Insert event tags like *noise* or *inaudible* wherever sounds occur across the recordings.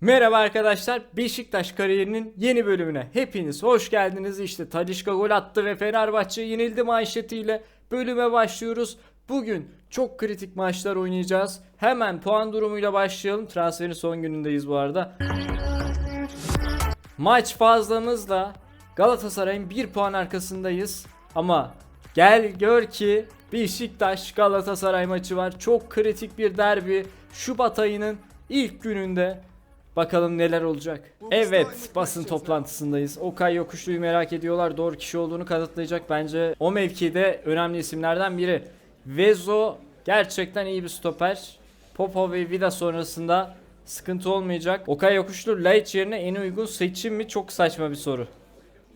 Merhaba arkadaşlar. Beşiktaş kariyerinin yeni bölümüne hepiniz hoş geldiniz. İşte Talişka gol attı ve Fenerbahçe yenildi manşetiyle bölüme başlıyoruz. Bugün çok kritik maçlar oynayacağız. Hemen puan durumuyla başlayalım. Transferin son günündeyiz bu arada. Maç fazlamızla Galatasaray'ın 1 puan arkasındayız. Ama gel gör ki Beşiktaş Galatasaray maçı var. Çok kritik bir derbi. Şubat ayının ilk gününde. Bakalım neler olacak. Evet basın toplantısındayız. Okay Yokuşlu'yu merak ediyorlar. Doğru kişi olduğunu kanıtlayacak. Bence o mevkide önemli isimlerden biri. Vezo gerçekten iyi bir stoper. Popo ve Vida sonrasında sıkıntı olmayacak. Okay Yokuşlu Laiç yerine en uygun seçim mi? Çok saçma bir soru.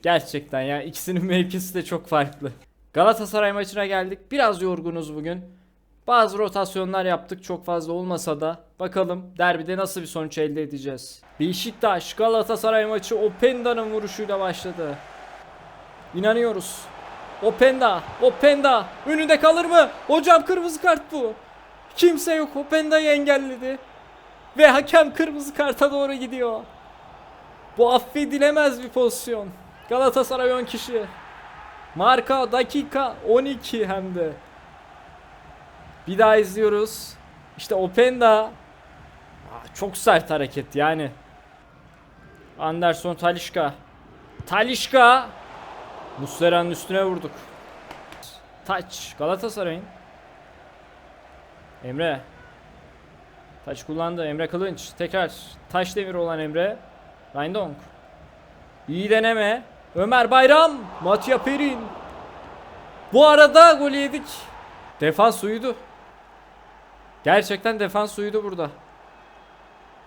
Gerçekten ya ikisinin *laughs* mevkisi de çok farklı. Galatasaray maçına geldik. Biraz yorgunuz bugün. Bazı rotasyonlar yaptık çok fazla olmasa da. Bakalım derbide nasıl bir sonuç elde edeceğiz. Beşiktaş Galatasaray maçı Openda'nın vuruşuyla başladı. İnanıyoruz. Openda, Openda önünde kalır mı? Hocam kırmızı kart bu. Kimse yok. Openda'yı engelledi. Ve hakem kırmızı karta doğru gidiyor. Bu affedilemez bir pozisyon. Galatasaray 10 kişi. Marka dakika 12 hem de. Bir daha izliyoruz. İşte Openda çok sert hareket yani. Anderson Talişka. Talişka. Muslera'nın üstüne vurduk. Taç Galatasaray'ın. Emre. Taç kullandı. Emre Kılınç. Tekrar taş demir olan Emre. Rindong. İyi deneme. Ömer Bayram. Matya Perin. Bu arada gol yedik. Defans uyudu. Gerçekten defans uyudu burada.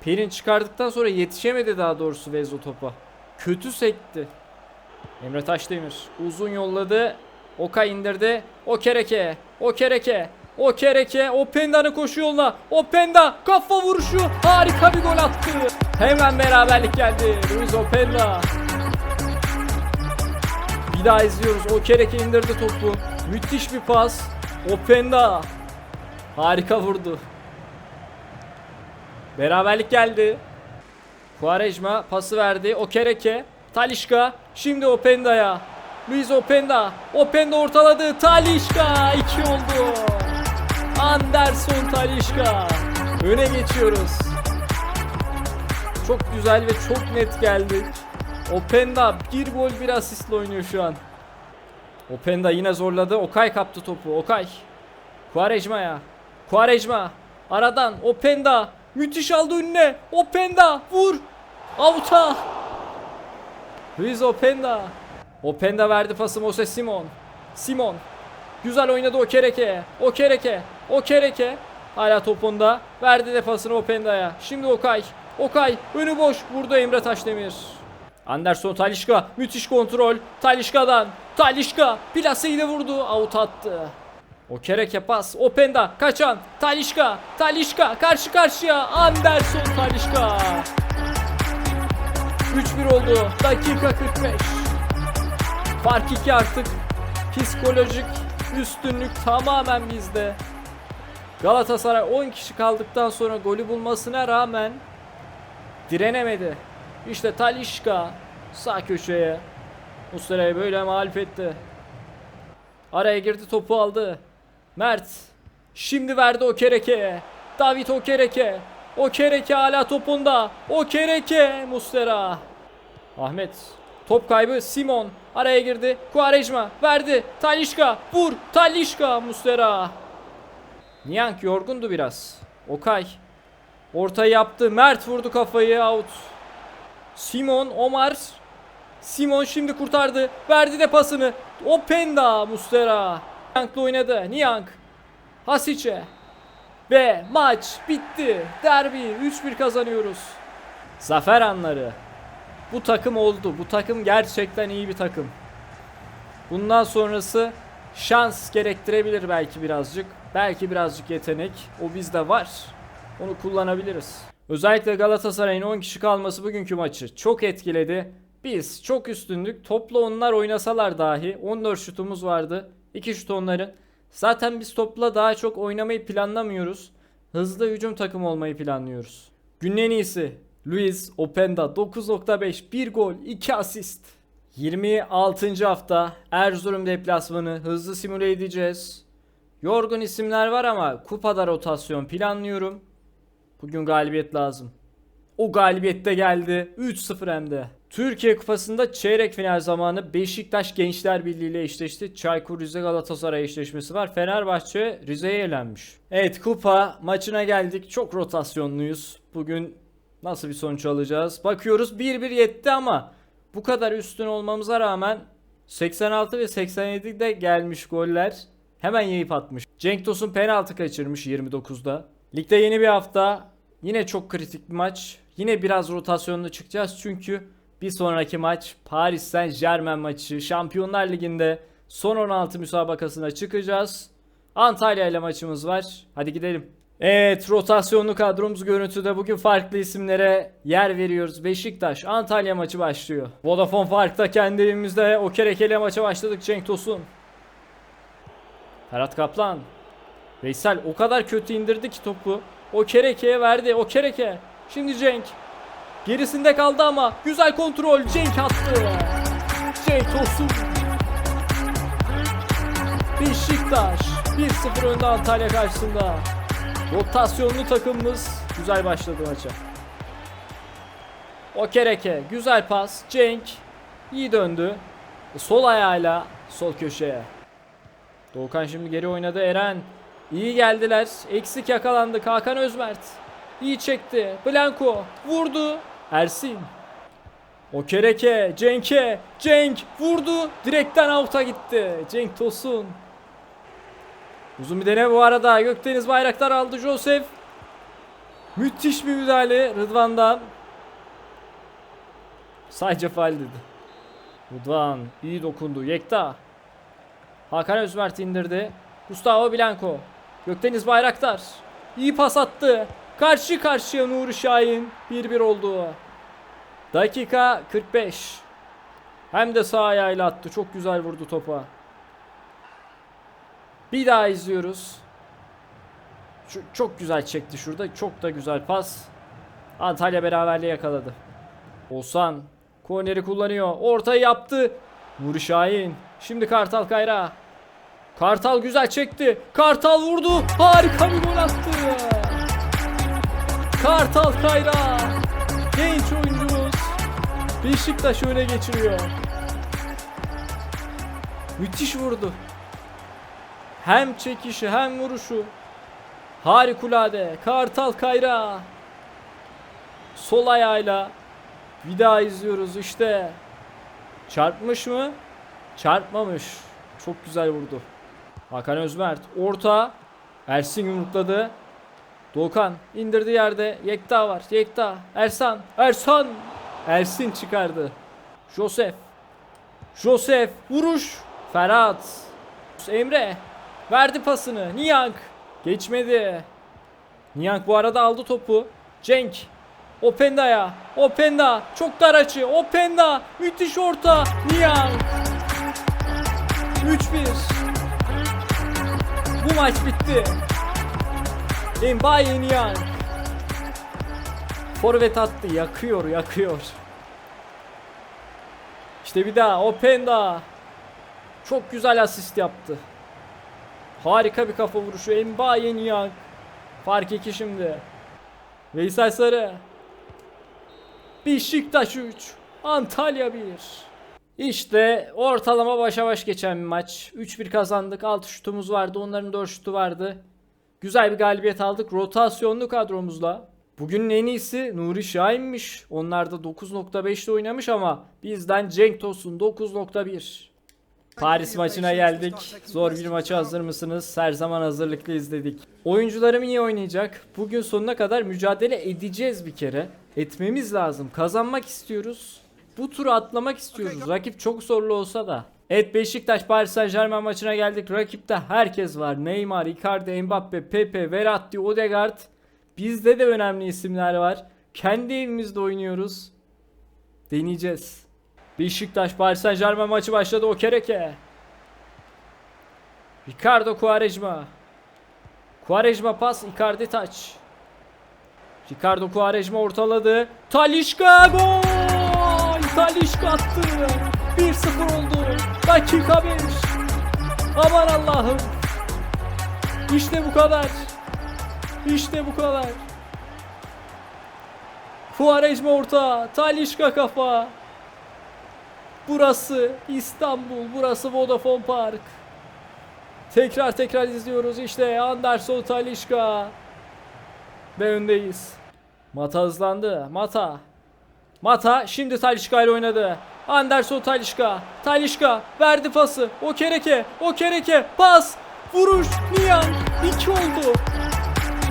Perin çıkardıktan sonra yetişemedi daha doğrusu Vezo topa. Kötü sekti. Emre Taşdemir uzun yolladı. Oka indirdi. O kereke. O kereke. O kereke. Openda'nın koşu yoluna. Openda kafa vuruşu. Harika bir gol attı. Hemen beraberlik geldi. Luis Openda. Bir daha izliyoruz. O kereke indirdi topu. Müthiş bir pas. Openda. Harika vurdu. Beraberlik geldi. Quaresma pası verdi. O kereke. Talişka. Şimdi Openda'ya. Luis Openda. Openda ortaladı. Talişka. 2 oldu. Anderson Talişka. Öne geçiyoruz. Çok güzel ve çok net geldik. Openda bir gol bir asistle oynuyor şu an. Openda yine zorladı. Okay kaptı topu. Okay. Quaresma'ya. Quaresma. Aradan Openda. Müthiş aldı önüne. Openda. Vur. Avuta. Luis Openda. Openda verdi pası Moses Simon. Simon. Güzel oynadı Okereke. Okereke. Okereke. Hala topunda. Verdi de pasını Openda'ya. Şimdi Okay. Okay. Önü boş. Vurdu Emre Taşdemir. Anderson Talişka. Müthiş kontrol. Talişka'dan. Talişka. Plaseyle vurdu. Out attı. Okereke pas. Openda. Kaçan. Talişka. Talişka. Karşı karşıya. Anderson Talişka. 3-1 oldu. Dakika 45. Fark 2 artık. Psikolojik üstünlük tamamen bizde. Galatasaray 10 kişi kaldıktan sonra golü bulmasına rağmen direnemedi. İşte Talişka sağ köşeye Muslera'yı böyle mağlup etti. Araya girdi topu aldı. Mert şimdi verdi Okereke'ye. David Okereke. Okereke hala topunda. Okereke Muslera. Ahmet top kaybı Simon araya girdi. Quaresma verdi. Talişka vur. Talişka Muslera. Niyank yorgundu biraz. Okay. Ortayı yaptı. Mert vurdu kafayı out. Simon Omar. Simon şimdi kurtardı. Verdi de pasını. Openda Mustera. Niyank'la oynadı. Niyank. Hasiç'e. Ve maç bitti. Derbi 3-1 kazanıyoruz. Zafer anları. Bu takım oldu. Bu takım gerçekten iyi bir takım. Bundan sonrası şans gerektirebilir belki birazcık. Belki birazcık yetenek. O bizde var. Onu kullanabiliriz. Özellikle Galatasaray'ın 10 kişi kalması bugünkü maçı çok etkiledi. Biz çok üstündük. Topla onlar oynasalar dahi 14 şutumuz vardı. 2 şut onların. Zaten biz topla daha çok oynamayı planlamıyoruz. Hızlı hücum takımı olmayı planlıyoruz. Günün en iyisi Luis Openda 9.5 1 gol 2 asist. 26. hafta Erzurum deplasmanı hızlı simüle edeceğiz. Yorgun isimler var ama kupada rotasyon planlıyorum. Bugün galibiyet lazım. O galibiyet de geldi. 3-0 hem de. Türkiye Kupası'nda çeyrek final zamanı Beşiktaş Gençler Birliği ile eşleşti. Çaykur Rize Galatasaray eşleşmesi var. Fenerbahçe Rize'ye elenmiş. Evet kupa maçına geldik. Çok rotasyonluyuz. Bugün nasıl bir sonuç alacağız? Bakıyoruz 1-1 yetti ama bu kadar üstün olmamıza rağmen 86 ve 87'de gelmiş goller. Hemen yayıp atmış. Cenk Tosun penaltı kaçırmış 29'da. Ligde yeni bir hafta. Yine çok kritik bir maç. Yine biraz rotasyonlu çıkacağız çünkü bir sonraki maç Paris Saint Germain maçı. Şampiyonlar Ligi'nde son 16 müsabakasına çıkacağız. Antalya ile maçımız var. Hadi gidelim. Evet rotasyonlu kadromuz görüntüde bugün farklı isimlere yer veriyoruz. Beşiktaş Antalya maçı başlıyor. Vodafone Park'ta kendi evimizde Okerekele maça başladık Cenk Tosun. Ferhat Kaplan. Veysel o kadar kötü indirdi ki topu. O Kereke'ye verdi. O Kereke. Şimdi Cenk. Gerisinde kaldı ama güzel kontrol. Cenk attı. Cenk Tosun. Beşiktaş 1-0 önde Antalya karşısında. Rotasyonlu takımımız güzel başladı maça. O Kereke güzel pas. Cenk iyi döndü. Sol ayağıyla sol köşeye. Doğukan şimdi geri oynadı. Eren iyi geldiler. Eksik yakalandı. Hakan Özmert iyi çekti. Blanco vurdu. Ersin. O Kereke, Cenk'e, Cenk vurdu. Direkten out'a gitti. Cenk Tosun. Uzun bir dene bu arada. Gökdeniz Bayraktar aldı Joseph. Müthiş bir müdahale Rıdvan'dan. Sadece faal dedi. Rıdvan iyi dokundu. Yekta. Hakan Özmert indirdi. Gustavo Blanco. Gökdeniz Bayraktar. İyi pas attı. Karşı karşıya Nuri Şahin. 1-1 oldu. Dakika 45. Hem de sağ ayağıyla attı. Çok güzel vurdu topa. Bir daha izliyoruz. Şu, çok güzel çekti şurada. Çok da güzel pas. Antalya beraberliği yakaladı. Osan korneri kullanıyor. Ortayı yaptı. Nuri Şahin. Şimdi Kartal Kayra. Kartal güzel çekti. Kartal vurdu. Harika bir gol attı. Kartal Kayra. Genç oyuncumuz. Beşiktaş öne geçiriyor. Müthiş vurdu. Hem çekişi hem vuruşu. Harikulade. Kartal Kayra. Sol ayağıyla. Daha izliyoruz işte. Çarpmış mı? Çarpmamış. Çok güzel vurdu. Hakan Özmert. Orta. Ersin yumrukladı. Doğukan indirdi yerde. Yekta var. Yekta. Ersan. Ersan. Ersin çıkardı. Josef. Josef. Vuruş. Ferhat. Emre. Verdi pasını. Niyank. Geçmedi. Niyank bu arada aldı topu. Cenk. Openda'ya. Openda. Çok dar açı. Openda. Müthiş orta. Niyank. 3-1. Bu maç bitti. Mbaye Niyank. Forvet attı. Yakıyor yakıyor. İşte bir daha Openda. Çok güzel asist yaptı. Harika bir kafa vuruşu. Mbaye Niyank. Fark 2 şimdi. Veysel Sarı. Beşiktaş 3. Antalya 1. İşte ortalama başa baş geçen bir maç. 3-1 kazandık. 6 şutumuz vardı. Onların 4 şutu vardı. Güzel bir galibiyet aldık. Rotasyonlu kadromuzla. Bugünün en iyisi Nuri Şahin'miş. Onlar da 9.5'te oynamış ama bizden Cenk Tosun 9.1. Paris maçına geldik. Zor bir maça hazır mısınız? Her zaman hazırlıklı izledik. Oyuncularım iyi oynayacak. Bugün sonuna kadar mücadele edeceğiz bir kere. Etmemiz lazım. Kazanmak istiyoruz. Bu turu atlamak istiyoruz. Rakip çok zorlu olsa da. Evet Beşiktaş Paris Saint Germain maçına geldik. Rakipte herkes var. Neymar, Icardi, Mbappe, Pepe, Verratti, Odegaard. Bizde de önemli isimler var. Kendi evimizde oynuyoruz. Deneyeceğiz. Beşiktaş Paris Saint Germain maçı başladı. O kereke. Ricardo Quaresma. Quaresma pas Icardi taç. Ricardo Quaresma ortaladı. Talişka gol! Talişka attı. 1-0 oldu. Dakika 5. Aman Allah'ım. İşte bu kadar. İşte bu kadar. Quaresma orta. Talişka kafa. Burası İstanbul. Burası Vodafone Park. Tekrar tekrar izliyoruz işte Anderson Talişka. Ve öndeyiz. Mata hızlandı. Mata. Mata şimdi Talişka ile oynadı. Anderson Talişka. Talişka verdi pası. O kereke. O kereke. Pas. Vuruş. Niyan. 2 oldu.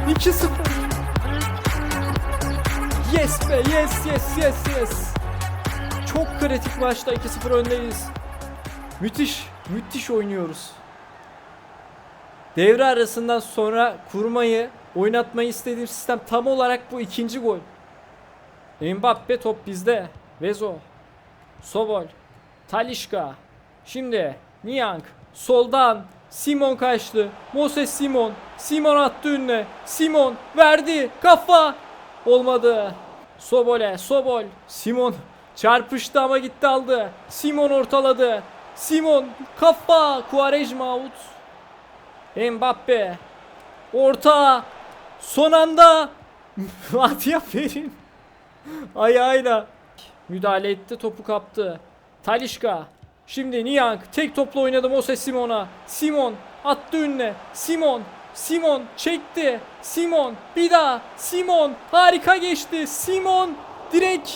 2-0. Yes be. Yes yes yes yes. Çok kritik maçta 2-0 öndeyiz. Müthiş. Müthiş oynuyoruz. Devre arasından sonra kurmayı, oynatmayı istediğim sistem tam olarak bu ikinci gol. Mbappe top bizde. Vezo. Sobol. Talişka. Şimdi Niang. Soldan. Simon kaçtı. Moses Simon. Simon attı önüne. Simon verdi. Kafa. Olmadı. Sobole. Sobol. Simon çarpıştı ama gitti aldı. Simon ortaladı. Simon kafa. Quaresma out. Mbappe. Orta. Son anda. *laughs* Atya Ferin. Ayağıyla. Müdahale etti. Topu kaptı. Talişka. Şimdi Niang tek topla oynadı Moses Simon'a. Simon attı önüne. Simon. Simon çekti. Simon bir daha. Simon harika geçti. Simon direkt.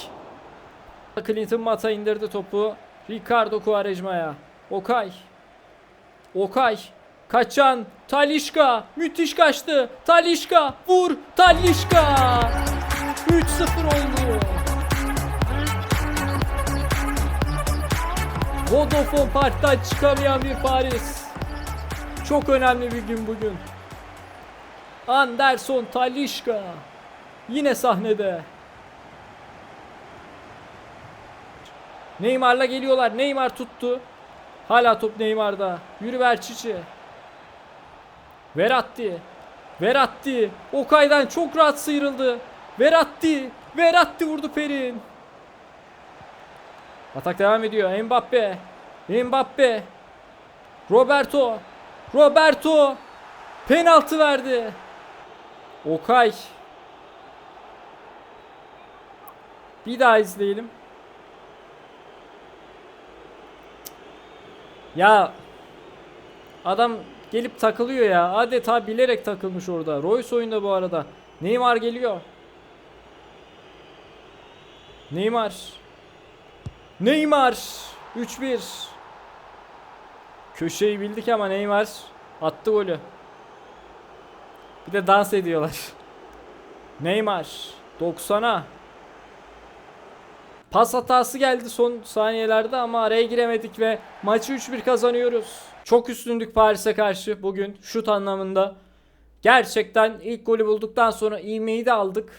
Clinton Mata indirdi topu. Ricardo Quaresma'ya. Okay. Okay. Kaçan Talişka müthiş kaçtı. Talişka vur Talişka. 3-0 oldu. Vodafone Park'tan çıkamayan bir Paris. Çok önemli bir gün bugün. Anderson Talişka yine sahnede. Neymar'la geliyorlar. Neymar tuttu. Hala top Neymar'da. Yürü ver Çiçi. Veratti. Veratti. Okay'dan çok rahat sıyrıldı. Veratti. Veratti vurdu Perin. Atak devam ediyor. Mbappe. Mbappe. Roberto. Roberto. Penaltı verdi. Okay. Bir daha izleyelim. Ya adam gelip takılıyor ya. Adeta bilerek takılmış orada. Royce oyunda bu arada. Neymar geliyor. Neymar. Neymar. 3-1. Köşeyi bildik ama Neymar attı golü. Bir de dans ediyorlar. *laughs* Neymar 90'a. Pas hatası geldi son saniyelerde ama araya giremedik ve maçı 3-1 kazanıyoruz. Çok üstündük Paris'e karşı bugün şut anlamında. Gerçekten ilk golü bulduktan sonra ivmeyi de aldık.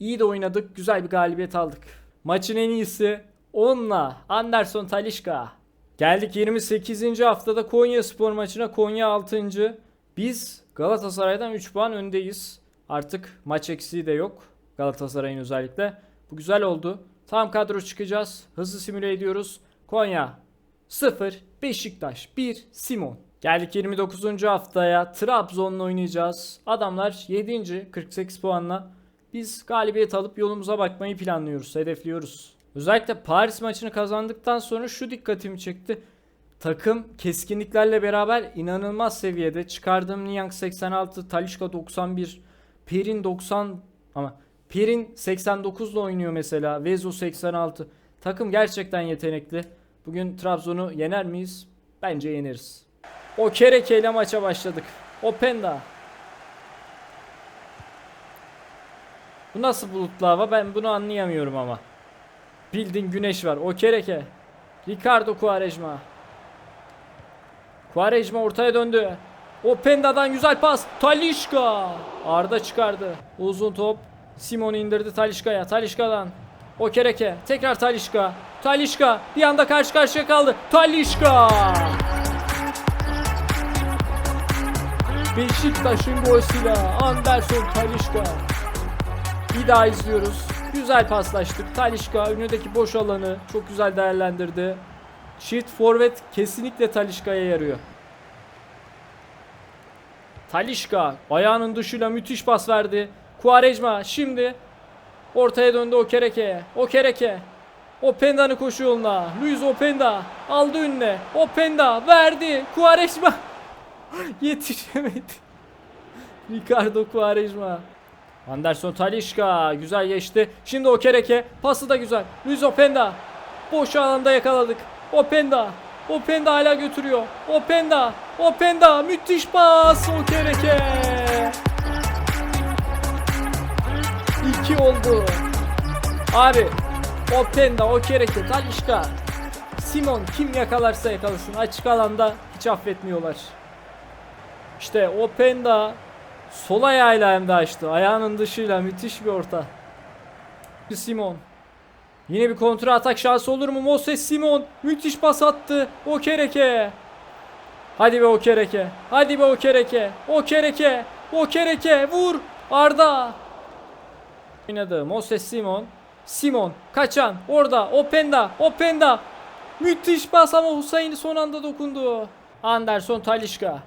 İyi de oynadık. Güzel bir galibiyet aldık. Maçın en iyisi onunla Anderson Talişka. Geldik 28. haftada Konya Spor maçına Konya 6. Biz Galatasaray'dan 3 puan öndeyiz. Artık maç eksiği de yok. Galatasaray'ın özellikle. Bu güzel oldu. Tam kadro çıkacağız. Hızlı simüle ediyoruz. Konya 0, Beşiktaş 1, Simon. Geldik 29. haftaya Trabzon'la oynayacağız. Adamlar 7. 48 puanla. Biz galibiyet alıp yolumuza bakmayı planlıyoruz, hedefliyoruz. Özellikle Paris maçını kazandıktan sonra şu dikkatimi çekti. Takım keskinliklerle beraber inanılmaz seviyede. Çıkardığım Niang 86, Talişka 91, Perin 90 ama Perin 89 ile oynuyor mesela. Vezo 86. Takım gerçekten yetenekli. Bugün Trabzon'u yener miyiz? Bence yeneriz. O Kereke ile maça başladık. Openda. Bu nasıl bulutlu hava? Ben bunu anlayamıyorum ama. Bildiğin güneş var. O Kereke. Ricardo Quaresma. Quaresma ortaya döndü. Openda'dan güzel pas. Talişka. Arda çıkardı. Uzun top. Simon indirdi Talişka'ya. Talişka'dan. O Kereke. Tekrar Talişka. Talişka bir anda karşı karşıya kaldı. Talişka. Beşiktaş'ın gol silahı Anderson Talişka. Bir daha izliyoruz. Güzel paslaştık. Talişka önündeki boş alanı çok güzel değerlendirdi. Shift forvet kesinlikle Talişka'ya yarıyor. Talişka ayağının dışıyla müthiş pas verdi. Quaresma şimdi ortaya döndü Okereke'ye. Okereke. Openda'nın koşu yoluna. Luis Openda aldı önüne. Openda verdi. Quaresma *laughs* yetişemedi. Ricardo Quaresma. Anderson Talişka güzel geçti. Şimdi Okereke pası da güzel. Luis Openda boş alanda yakaladık. Openda Openda hala götürüyor. Openda Openda müthiş pas Okereke. 2 oldu. Abi Openda Okereke Talişka Simon kim yakalarsa yakalasın açık alanda hiç affetmiyorlar. İşte Openda sol ayağıyla hem de açtı. Ayağının dışıyla müthiş bir orta. Simon. Yine bir kontra atak şansı olur mu? Moses Simon müthiş pas attı. Okereke. Hadi be Okereke. Hadi be Okereke. Okereke. Okereke vur. Arda. Oynadı Moses Simon. Simon kaçan orada Openda Openda müthiş pas ama Hüseyin son anda dokundu. Anderson Talişka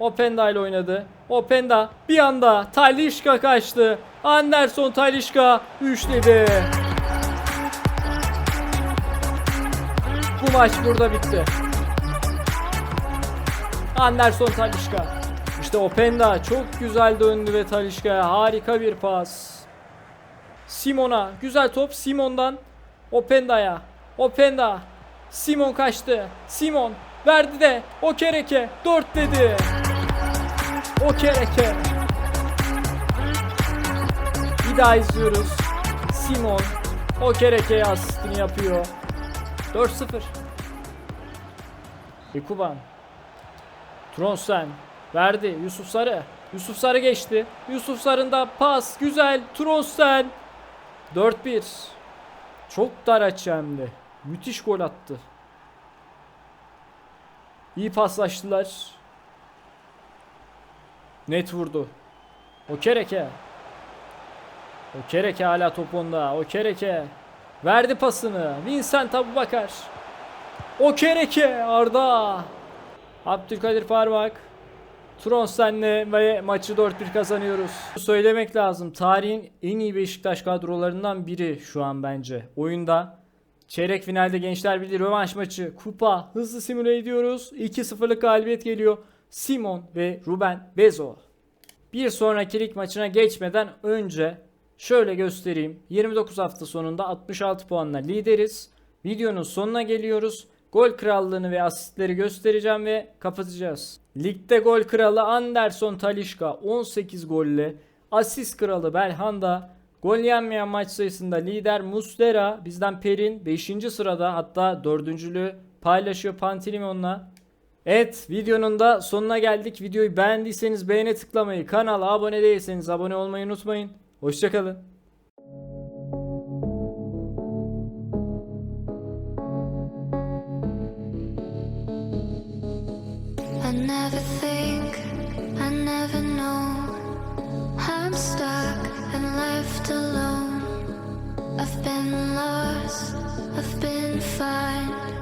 Openda ile oynadı. Openda bir anda Talişka kaçtı. Anderson Talişka üçledi. Bu maç burada bitti. Anderson Talişka. İşte Openda çok güzel döndü ve Talişka'ya harika bir pas. Simon'a güzel top Simon'dan Openda'ya. Openda. Simon kaçtı. Simon verdi de Okereke 4 dedi. Okereke. Bir daha izliyoruz. Simon Okereke'ye asistini yapıyor. 4-0. Ekuban. Tronsen verdi Yusuf Sarı. Yusuf Sarı geçti. Yusuf Sarı'nda pas güzel. Tronsen 4-1. Çok dar açı. Müthiş gol attı. İyi paslaştılar. Net vurdu. Okereke. Okereke hala top onda. Okereke. Verdi pasını. Vincent Abubakar. Okereke Arda. Abdülkadir Parmak. Tronsen'le ve maçı 4-1 kazanıyoruz. Söylemek lazım. Tarihin en iyi Beşiktaş kadrolarından biri şu an bence. Oyunda çeyrek finalde Gençler Birliği rövanş maçı, kupa, hızlı simüle ediyoruz. 2-0'lık galibiyet geliyor. Simon ve Ruben Bezo. Bir sonraki lig maçına geçmeden önce şöyle göstereyim. 29 hafta sonunda 66 puanla lideriz. Videonun sonuna geliyoruz. Gol krallığını ve asistleri göstereceğim ve kapatacağız. Ligde gol kralı Anderson Talişka 18 golle. Asist kralı Belhanda. Gol yenmeyen maç sayısında lider Muslera. Bizden Perin 5. sırada hatta 4. paylaşıyor Pantilimon'la. Evet videonun da sonuna geldik. Videoyu beğendiyseniz beğene tıklamayı, kanala abone değilseniz abone olmayı unutmayın. Hoşçakalın. I've been lost, I've been fine.